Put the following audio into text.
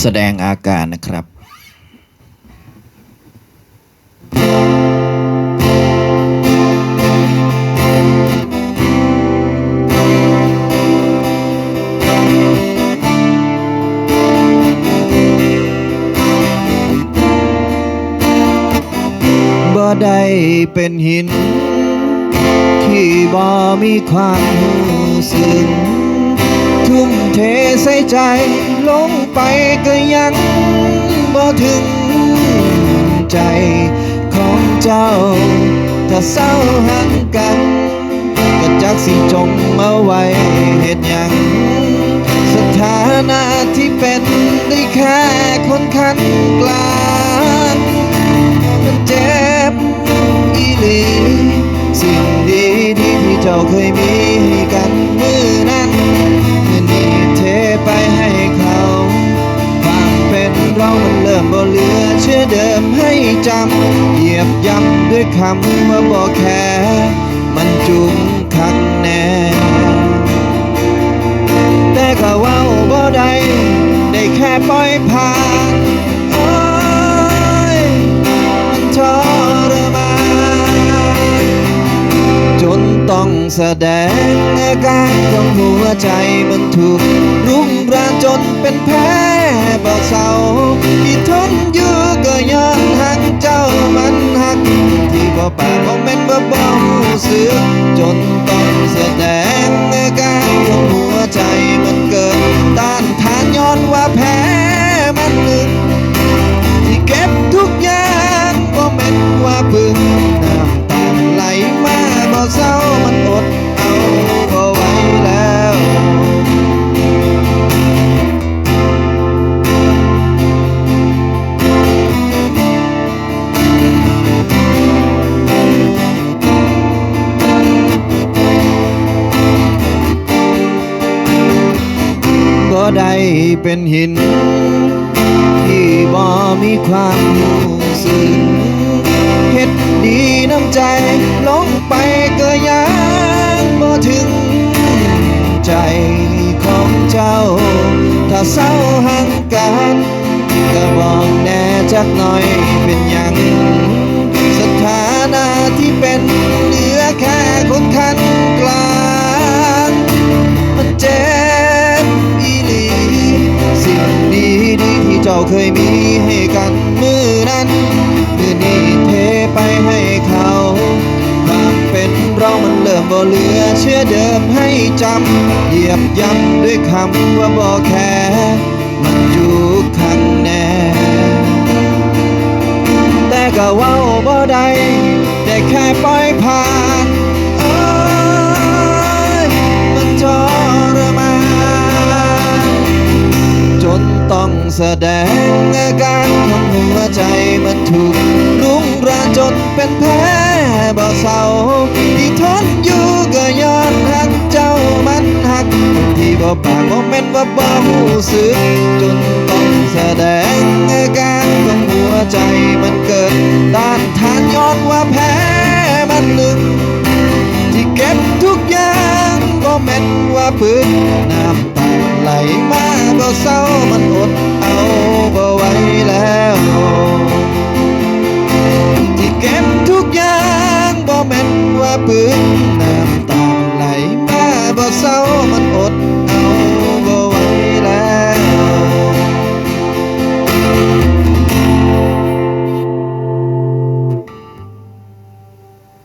แสดงอาการนะครับบ่ได้เป็นหิน ที่บ่มีความรู้สึก ทุ่มเทใส่ใจ ลงไปก็ยังบ่ถึงใจของเจ้า ถ้าเศร้าหันกันก็จักสิจงเอาไว้เหตุยัง สถานะที่เป็นได้แค่คนคันกลางมันเจ็บอีหลีสิ่งดีดีๆที่เจ้าเคยมี ริ่มบ่เหลือเชื่อเดิมให้จำเหยียบย้ำด้วยคำว่าบ่แค่มันจุงคักแน่แต่ก็เว้าบ่ได้ได้แค่ปล่อยผ่านโอ้ยมันทรมานจนต้องแสดงอาการของหัวใจมันถูกรุมรานจนเป็นแผลบ่เศร้า ได้เป็นหิน ที่บ่มีความรู้สึกเฮ็ดดีน้ำใจลงไปก็ยังบ่ถึง ใจของเจ้า ถ้าเศร้าหังกัน ก็บอกแน่จักหน่อยเป็นยัง เจ้าเคยมีให้กันมือนั้นมือนี้เทไปให้เขาความเป็นเรามันเริ่มบ่เหลือเชื่อเดิมให้จำเหยียบย้ำด้วยคำว่าบ่แค่มันอยู่ข้างแน่ แต่ก็เว้าบ่ได้ แสดงอาการของหัวใจมันถูก รุงรานจนเป็นแผลบ่เศร้าที่ทนอยู่ก็ย้อนหักเจ้ามันหัก ที่บ่ปากบ่แม่นว่าบ่รู้สึกจนต้องแสดงอาการของหัวใจมันเกิดต้านทานย้อนว่าแพ้มันลึกที่เก็บทุกอย่างก็แม่นว่าพื้นน้ำตาไหลมาบ่เศร้า